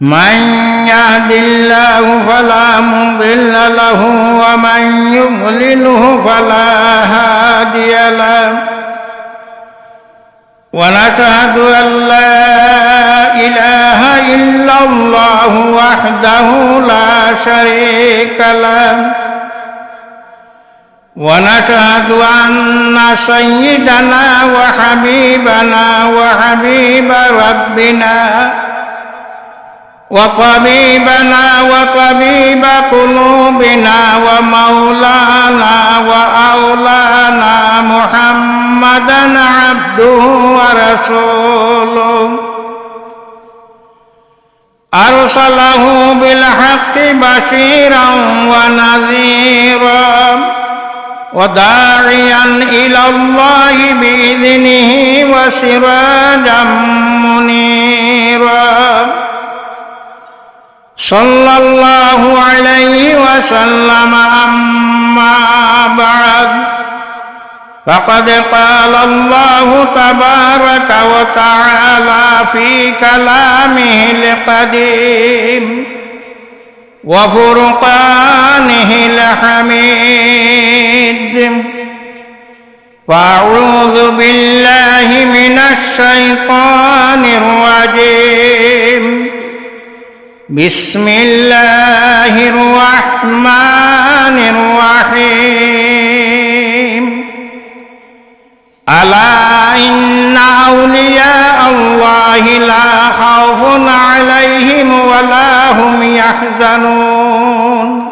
من يهد الله فلا مضل له ومن يضلله فلا هادي له. ونشهد أن لا إله إلا الله وحده لا شريك له. ونشهد أن سيدنا وحبيبنا وحبيب ربنا وطبيبنا وطبيب قلوبنا ومولانا وأولانا محمدا عبده ورسوله. أرسله بالحق بشيرا ونذيرا وداعيا إلى الله بإذنه وسراجا صلى الله عليه وسلم. أما بعد فقد قال الله تبارك وتعالى في كلامه القديم وفرقانه الحميد. فأعوذ بالله من الشيطان الرجيم. بسم الله الرحمن الرحيم ألا إن أولياء الله لا خوف عليهم ولا هم يحزنون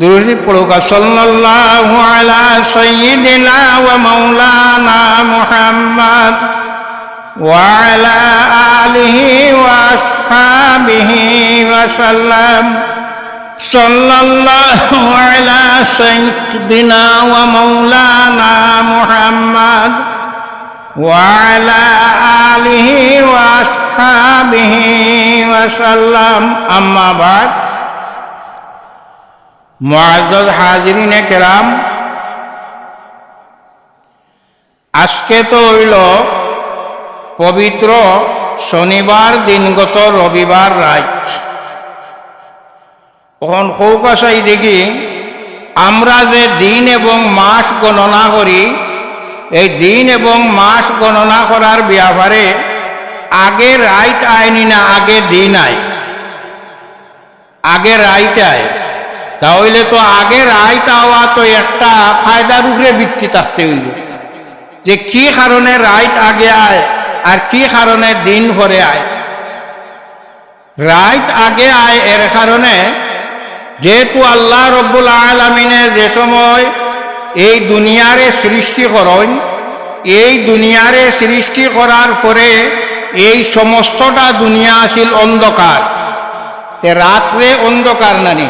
درود پڑھوگا صلی اللہ علی سیدنا و مولانا محمد وعلى آله وأصحابه وسلم صلى الله على سيدنا ومولانا محمد وعلى آله وأصحابه وسلم أما بعد معزز حاضرین کرام আজকে তো হইল পবিত্র শনিবার দিনগত রবিবার রাত। তখন সৌকাশাই দেখি আমরা যে দিন এবং মাস গণনা করি, এই দিন এবং মাস গণনা করার ব্যাপারে আগে রাইট আয়নি না আগে দিন আয় আগে রাইট আয় তাহলে তো আগে রাইট আওয়া তো একটা ফায়দার উপরে ভিত্তি থাকতে হইল যে কি কারণে রাইট আগে আয়? আর কি কারণে দিন ভরে আয়? রাইট আগে আয় এর কারণে যেহেতু আল্লাহ রব্বুল আলমিনের যে সময় এই দুনিয়ারে সৃষ্টি করেন এই দুনিয়ারে সৃষ্টি করার পরে এই সমস্তটা দুনিয়া আছিল অন্ধকার। রাত্রে অন্ধকার নানি,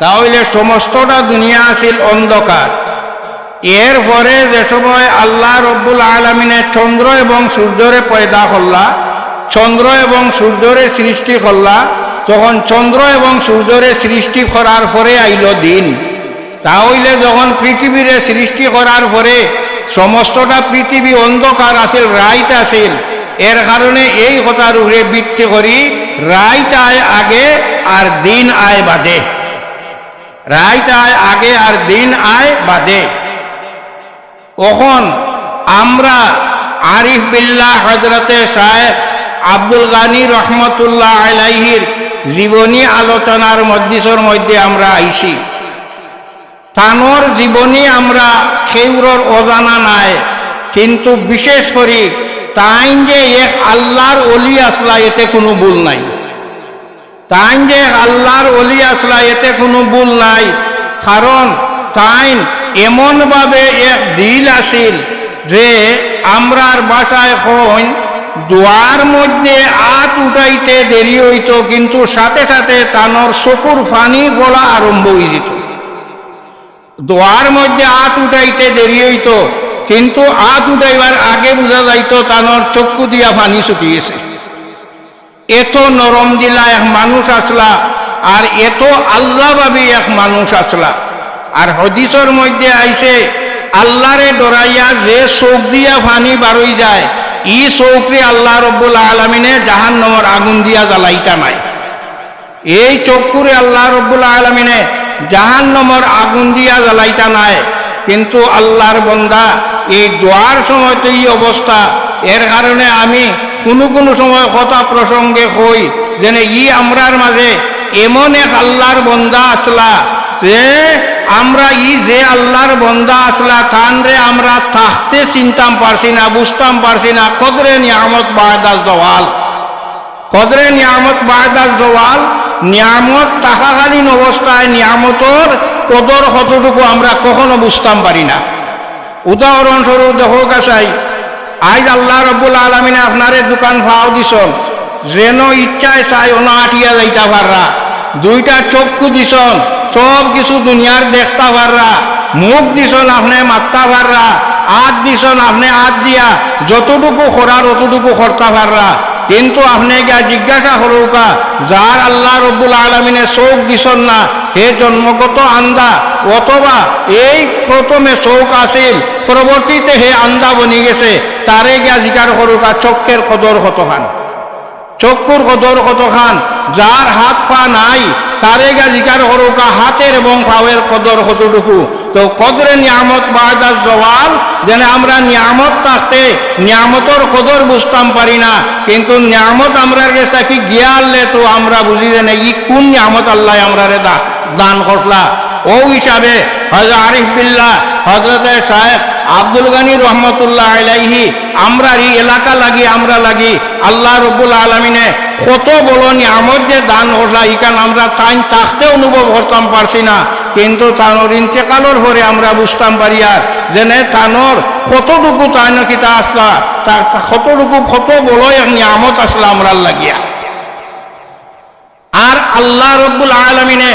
তাহলে সমস্তটা দুনিয়া আছিল অন্ধকার। এর পরে যে সময় আল্লাহ রব্বুল আলমিনের চন্দ্র এবং সূর্যরে পয়দা করলা, চন্দ্র এবং সূর্যরে সৃষ্টি করলা তখন চন্দ্র এবং সূর্যরে সৃষ্টি করার পরে আইল দিন। তাহলে যখন পৃথিবীরে সৃষ্টি করার পরে সমস্তটা পৃথিবী অন্ধকার আছিল রাইট আছিল, এর কারণে এই কথার উপরে ভিত্তি করি রাইট আয় আগে আর দিন আয় বাদে। রাইট আয় আগে আর দিন আয় বাদে। কখন আমরা আরিফ বিল্লাহ হজরতে সাহেব আব্দুল গানী রহমতুল্লাহ আলাইহির জীবনী আলোচনার মধ্যিসর মধ্যে আমরা আইছি। তানোর জীবনী আমরা সেউরর অজানা নাই, কিন্তু বিশেষ করে তাই যে এক আল্লাহর অলি আসলা, এতে কোনো ভুল নাই। তাই যে আল্লাহর অলি আসলা, এতে কোনো ভুল নাই, কারণ তাই এমনভাবে এক দিল আসিল যে আমরার বাসায় কইন দোয়ার মধ্যে আত উঠাইতে দেরি হইত, কিন্তু সাথে সাথে তানোর চকুর ফানি বলা আরম্ভ হয়ে যেত। দোয়ার মধ্যে আত উঠাইতে দেরি হইত, কিন্তু আত উঠাইবার আগে বোঝা যাইত তানোর চক্ষু দিয়া ফানি ছুটিয়েছে এত নরম দিলা এক মানুষ আসলা, আর এত আল্লাহ ভাবি এক মানুষ আসলা। আর হদিসর মধ্যে আইছে, আল্লাহরে ডরাইয়া যে চোখ দিয়া ফানি বারই যায়, ই চৌকরে আল্লাহ রব্বুল আলমিনে জাহান নমর আগুন দিয়া জ্বালাইতা নাই। এই চক্ষুরে আল্লাহ রব্বুল আলমিনে জাহান নমর আগুন দিয়া জ্বালাইতা নাই, কিন্তু আল্লাহর বন্দা এই দোয়ার সময় তো এই অবস্থা। এর কারণে আমি কোনো কোনো সময় কথা প্রসঙ্গে কই যেন ই আমরার মাঝে এমন এক আল্লাহর বন্দা আসলা যে আমরা ই যে আল্লাহর বন্দা আসলা তান রে, আমরা থাকতে চিনতাম পারছি না, বুঝতাম পারছি না, কদরে নিয়ামত বায়দাস জওয়াল। কদরে নিয়ামত বায়দাস জওয়াল, নিয়ামত টাকাকালীন অবস্থায় নিয়ামতর কদর কতটুকু আমরা কখনো বুঝতাম পারি না। উদাহরণস্বরূপ দেখো কাছাই আজ আল্লাহ রব্বুল আলমিনে আপনারে দোকান ভাও দিছন যেন ইচ্ছায় চাই ওনা আটিয়া যাইতা পাররা। দুইটা চক্ষু দিছন সব কিছু দুনিয়ার দেখতা পাররা। মুখ দিছন আপনি, মাত্তা পাররা। হাত দিছন আপনি হাত দিয়া। যতটুকু করার অতটুকু করতে পাররা। কিন্তু আপনি গিয়া জিজ্ঞাসা করুকা যার আল্লাহ রব্বুল আলমিনে চৌক দিছন না, হে জন্মগত আন্দা, অথবা এই প্রথমে চৌক আছিল, পরবর্তীতে হে আন্দা বনি গেছে, তারে গিয়া জিজ্ঞার করুকা চক্ষের কদর কতখান? চক্ষুর কদর কতখান? যার হাত পা নাই তারে গা জিকার করুকা হাতের এবং পাওয়ের কদর কতটুকু? তো কদরে নিয়ামত বাজার জওয়াল, যেন আমরা নিয়ামত থাকতে নিয়ামতর কদর বুঝতাম পারি না, কিন্তু নিয়ামত আমরা কাছে কি গিয়ালে তো আমরা বুঝি যে ই কোন নিয়ামত আল্লাহ আমরা রে দা দান করলা ও হিসাবে হজরত আরিফ বিল্লাহ হজরত সাহেব আব্দুল গানী রহমতুল্লাহ আলাইহি আমরা এই এলাকা লাগি, আমরা লাগি আল্লাহ রব্বুল আলমিনে কত বড় নিয়ামত যে দান হলা ইকান আমরা তাই তাকতে অনুভব করতাম, পারছি না। কিন্তু তানোর ইন্তেকালোর পরে আমরা বুঝতাম পারি আর। যেনে তানোর কতটুকু তাইন কিতা আসলা কতটুকু, কত বড় এক নিয়ামত আসলা আমরা লাগিয়া। আর আল্লাহ রব্বুল আলমিনে,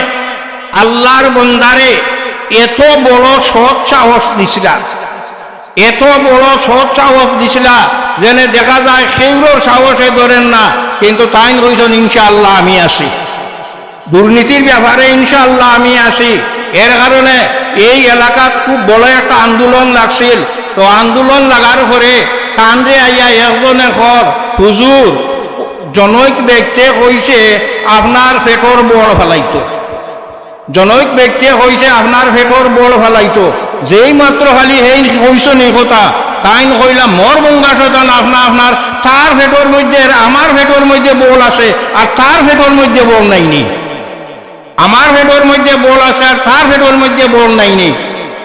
আল্লাহর বন্দারে এত বড় সৎ সাহস দিছিলা এত বড় সৎ সাহস দিছিলা যেন দেখা যায় সেইগুলোর সাহসে ধরেন না, কিন্তু তাই কইছেন ইনশাআল্লাহ আমি আছি। দুর্নীতির ব্যাপারে ইনশাআল্লাহ আমি আছি। এর কারণে এই এলাকাত খুব বড় একটা আন্দোলন লাগছিল। তো আন্দোলন লাগার পরে কান্দ্রে আইয়া একজনে ঘর, হুজুর, জনৈক ব্যক্তিয়ে কইছে, আপনার ফেকর বড় ফেলাইতো। জনৈক ব্যক্তিয়ে কইছে আপনার ফেকর বড় ফেলাইতো। যেই মাত্র খালি সেই কইছ নি কথা। তাই কইলাম মর বঙ্গা শতান আপনা আপনার তার ফেটর মধ্যে আমার ফেটর মধ্যে বল আছে আর তার ফেটর মধ্যে বল নাইনি আমার ফেটর মধ্যে বল আছে আর তার ফেটর মধ্যে বল নাইনি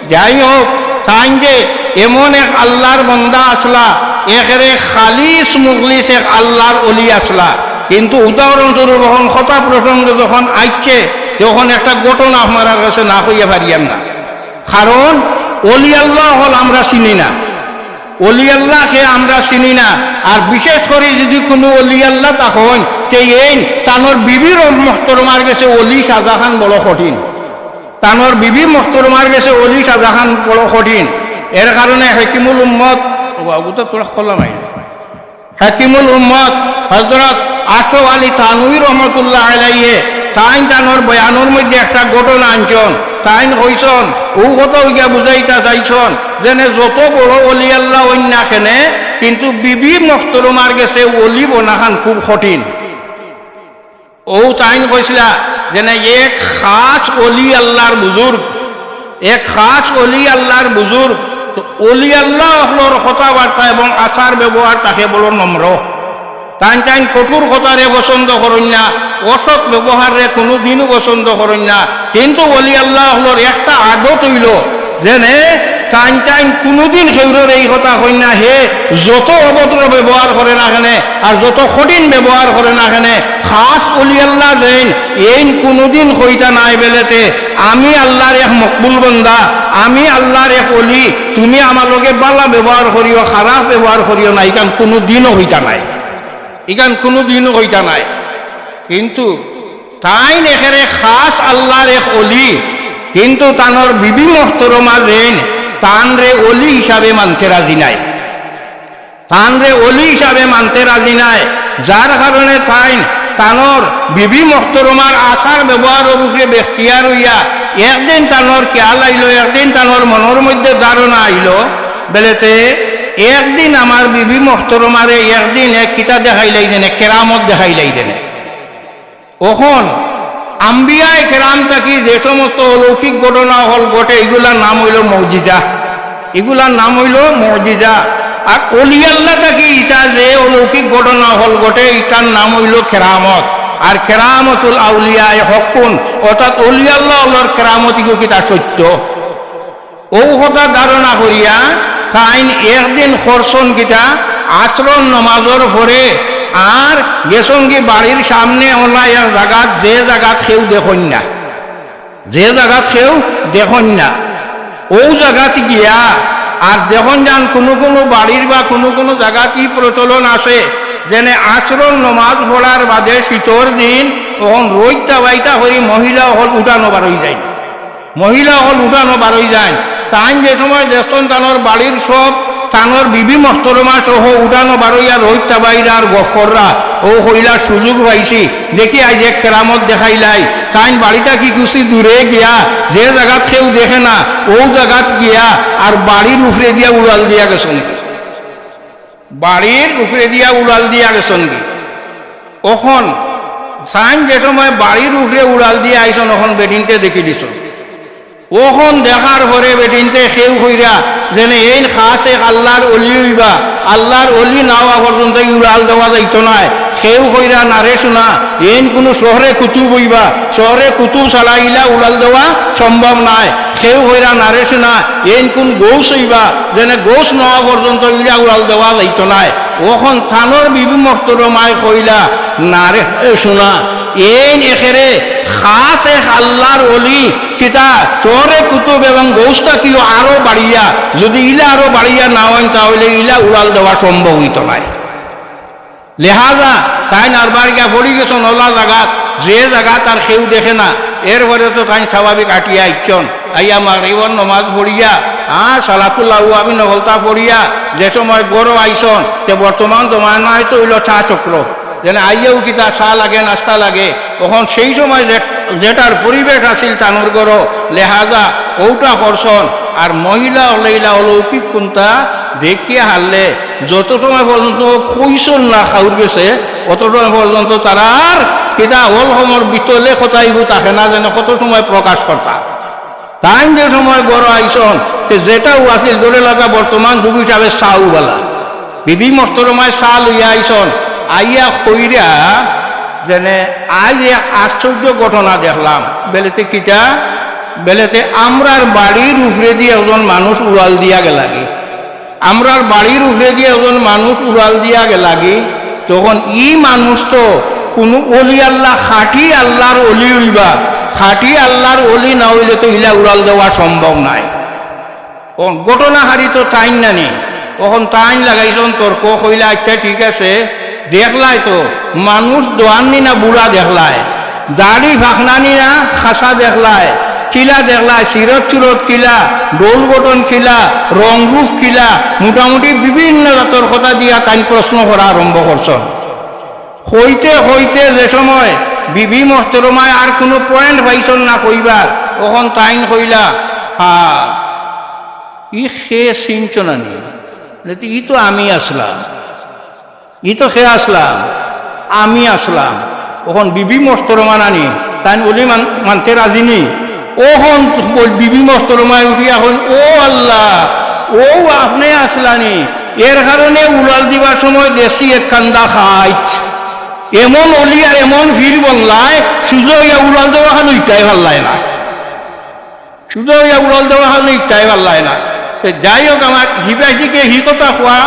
যাই হোক তাই যে, এমন এক আল্লাহর বন্দা আসলা একেরে খালিস মুগলিস এক আল্লাহর অলি আসলা কিন্তু উদাহরণস্বরূপ যখন কথা প্রসঙ্গ যখন আইছে তখন একটা ঘটনা আপনার কাছে না হইয়া পারিয়াম না। কারণ অলি আল্লাহ হল আমরা চিনি না। অলি আল্লাহকে আমরা চিনি না। আর বিশেষ করে যদি কোনো অলি আল্লাহ তখন তে এই তানোর বিবির মহতরমার গেছে অলি শাহজাহান বড় কঠিন। তানোর বিবি মহতরমার গেছে অলি শাহজাহান বড় কঠিন। এর কারণে হেকিমুল উম্মত বাবুটা তোরা খোলা মাইল। হাকিমুল উম্মত হজরত আশরফ আলী তানুই রহমতুল্লাহ আলাইয়ে তাইন তানোর বয়ানোর মধ্যে একটা ঘটনা আনছন। তাইন কইছন, ও কত হইয়া বুঝাইতা চাইছন যেনে যত বড় অলি আল্লাহ অন্যাখেনে কিন্তু বিবি মখতরমার গেছে অলি বনাখান খুব কঠিন। ও তাইন কইছিলা যেনে এক খাস অলি আল্লাহর বুজুর্গ এক খাস অলি আল্লাহর বুজুর্গ অলি আল্লাহ কথাবার্তা এবং আচার ব্যবহার তাকে বলো নম্র টাইম টাইম কঠোর কথারে পছন্দ করেন না অসৎ ব্যবহারে কোনো দিনও পছন্দ করেন না কিন্তু অলি আল্লাহ হলোর একটা আদত হইল যেনে টাইম টাইম কোনোদিন সেউরের এই কথা হই না হে, যত অভদ্র ব্যবহার করে না কেনে আর যত কঠিন ব্যবহার করে না কেনে খাস অলি আল্লাহ দেন এই কোনোদিন হইতা নাই বেলেতে, আমি আল্লাহর এক মকবুল বন্দা, আমি আল্লাহর এক অলি, তুমি আমার লগে বালা ব্যবহার করিও খারাপ ব্যবহার করিও না ইকান কোনো দিনও হইতা নাই। ইকান কোনো দিনও হইতা নাই। কিন্তু তাই এখানে খাস আল্লাহর এক অলি, কিন্তু তানোর বিবি মহতরমা যেন তান রে অলি হিসাবে মানতে রাজি নাই। তান রে অলি হিসাবে মানতে রাজি নাই, যার কারণে তাই তানোর বিবি মহতরমার আচার ব্যবহার উপরে ব্যক্তিয়ার হইয়া একদিন তানোর খেয়াল আইল, একদিন তানোর মনের মধ্যে ধারণা আইল, বেলেতে একদিন আমার বিবি মহতরমারে একদিন এক কিতা দেখাইলাই দেনে কেরামত দেখাইলাই দেনে ওখন আম্বিয়ায় কেরাম থাকি যে সমস্ত অলৌকিক ঘটনা হল ঘটে, এগুলার নাম হইল মৌজিজা। এগুলার নাম হইল মৌজিজা। আর অলিয়াল্লা থাকি ইটা যে অলৌকিক ঘটনা হল ঘটে, ইটার নাম হইল কেরামত। আর কেরামতুল আউলিয়ায় হকুন, অর্থাৎ অলিয়াল্লাহ হলর কেরামত কিতা সত্য। কথা ধারণা করিয়া তাইন একদিন খরচন কিতা আচরণ নমাজর পরে আর গেসঙ্গি বাড়ির সামনে ওলা এক জায়গাত যে জায়গাত কেউ দেখুন না। যে জায়গাত কেউ দেখুন না। ও জায়গাত গিয়া, আর দেখুন যান কোনো কোনো বাড়ির বা কোনো কোনো জায়গা কি প্রচলন আছে, যেনে আচরণ নমাজ পড়ার বাদে শীতর দিন তখন রইতা বাইতা হয়ে মহিলা হল উঠানো বারোই যায়। মহিলা হল উঠানো বারোই যায়। তাই যে সময় দেখছেন তানোর বাড়ির সব, তানোর বিবি মস্তরমা সহ উঠানো বারোইয়া রোহিত তাবাইরা গফররা। ও হইলার সুযোগ পাইছি, দেখি আজ এক কেরামত দেখাইলাই। তাই বাড়িটা কি খুশি দূরে গিয়া, যে জায়গাত কেউ দেখে না, ও জায়গাত গিয়া আর বাড়ির উপরে দিয়া উড়াল দিয়া গেছেন বাড়ির উপরে দিয়া উড়াল দিয়া গেছেন কি ওখন সাইন যে সময় বাড়ির উপরে উড়াল দিয়ে আইসন ওখন বেডিনতে দেখি দিছ ওখন দেখার পরে বেটিনতে সেও হইরা, যেনে এই খাস আল্লাহর অলি হইবা, আল্লাহর অলি নাওয়া পর্যন্ত উড়াল দেওয়া যাইতো নাই। সেও হইরা নারে শোনা এন কোনো শহরে কুতুব হইবা শহরে কুতুব চালাইলা উড়াল দেওয়া সম্ভব নাই। সেও হইরা নারে শোনা এন কোন গৌস হইবা, যেনে গৌস নেওয়া পর্যন্ত ইলা উড়াল দেওয়া যাইতো নাই। ওখন থানোর বিবি মহতরমায় কইলা, নারে শোনা এই এখেরে খাস এক আল্লাহর অলি কিতা তোরে কুতুব এবং গৌসটা কি আরও বাড়িয়া, যদি ইলা আরও বাড়িয়া না হয়, তাহলে ইলা উড়াল দেওয়া সম্ভব হইত নাই। লেহাজা, তাই নারবার গিয়া পড়ি গেছ নলা জাগাত যে জায়গা তার কেউ দেখে না। এরপরে তো তাই স্বাভাবিক আটিয়া ইচ্ছন আইয়া মাগরিবর নমাজ পড়িয়া আর সালাতুল্লাহ আমি নগলতা পড়িয়া, যে সময় গরো আইসন, তে বর্তমান জমানায় তো হইল চা চক্র। যেন আইয়েও কিতা চা লাগে, নাস্তা লাগে। তখন সেই সময় যেটার পরিবেশ আছিল তানোর গড়, লেহাজা ওটা করছন আর মহিলা হলেইলা অলৌকিক কোনটা দেখিয়া হারলে, যত সময় পর্যন্ত কইসন না খাউর গেছে অত সময় পর্যন্ত তারার কিতা অল সমর বিতলে কথাইব তাকে না যেন কত সময় প্রকাশ করতা। তাই যে সময় বড় আইসন যেটাও আছিল ধরে লাগা বর্তমান যুগ হিসাবে চাউবালা। বিবি মস্তরমায় চা লইয়া আইসন আইয়া কইরা যেনে আজ এক আশ্চর্য ঘটনা দেখলাম। বেলেতে কিটা বেলেতে আমরার বাড়ির উপরে দিয়ে একজন মানুষ উড়াল দিয়া গেলাগি। আমরার বাড়ির উপরে দিয়ে একজন মানুষ উড়াল দিয়া গেলাগি। তখন ই মানুষ তো কোনো অলি আল্লাহ, খাটি আল্লাহর অলি উইবা খাটি আল্লাহর অলি না হইলে তো ইলা উড়াল দেওয়া সম্ভব নাই। ঘটনা হারি তো টাইম নানি। তখন টাইম লাগাইছন, তর্ক কইলা আচ্ছা ঠিক আছে। দেখলাই তো মানুষ দোয়াননি না বুড়া দেখলায়। দাড়ি ফাঁকনানি না খাসা দেখলায়। কিলা দেখলায় সিরত চুরত কিলা ডোল বটন কিলা রংরূপ কিলা মোটামুটি বিভিন্ন জাতর কথা দিয়া তাই প্রশ্ন করা আরম্ভ করছন হইতে হইতে যে সময় বিবি মহতরমায় আর কোনো পয়েন্ট পাইছন না কইবার তখন তাইন কইলা হা ই সে চিনছ না নি বলে, ই তো আমি আসলাম ই তো সে আসলাম, আমি আসলাম। ওখন বিবি মস্তরমা নানি তাই মান মানতে রাজি নি। ওখন বিবি মস্তরমায় উঠি এখন ও আল্লাহ, ও আপনি আসলানি। এর কারণে উড়াল দিবার সময় দেশি এক কান্দা খাইছ এমন অলি আর এমন ভিড় বললায় সুযোগ ইয়া উড়াল দেওয়া খান ইটাই ভালো লাগে না। শুধু ইয়া উড়াল দেওয়া হলে ইচ্ছাই ভালো লাগে না। যাই হোক আমার হিবাসীকে হি কথা কোয়া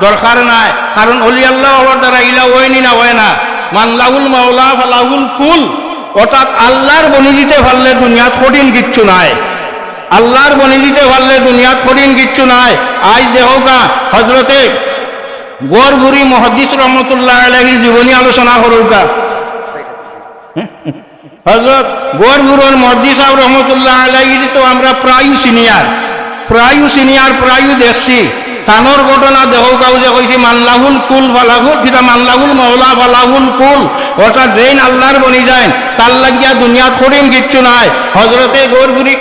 দরকার নাই। কারণ অলি আল্লাহ হওয়ার দ্বারা ইলা ওয়নি না হয় না। মানলাহুল মাওলা ফালাহুল ফুল। অর্থাৎ আল্লাহর বনি দিতে পারলে দুনিয়াত কঠিন কিচ্ছু নাই। আল্লাহর বনি দিতে পারলে দুনিয়াত কঠিন কিচ্ছু নাই। আজ দেহ গা হজরতে গড়গুড়ি মহাদিস রহমতুল্লাহ আলহীর জীবনী আলোচনা করুকা হজরত গড়গুড়োর মহাদিস রহমতুল্লাহ আলহীর তো আমরা প্রায় সিনিয়র। প্রায় সিনিয়র প্রায় দেখছি। তানোর ঘটনা দেহ কাউজে কইছি, মানলাহুল কুল ফালাহুল কিতা মানলাহুল মৌলা ফালাহুল কুল। অর্থাৎ জেন আল্লাহর বনি যায় তার লাগিয়া দুনিয়া কঠিন কিচ্ছু নাই। হজরতে গড়গুড়ি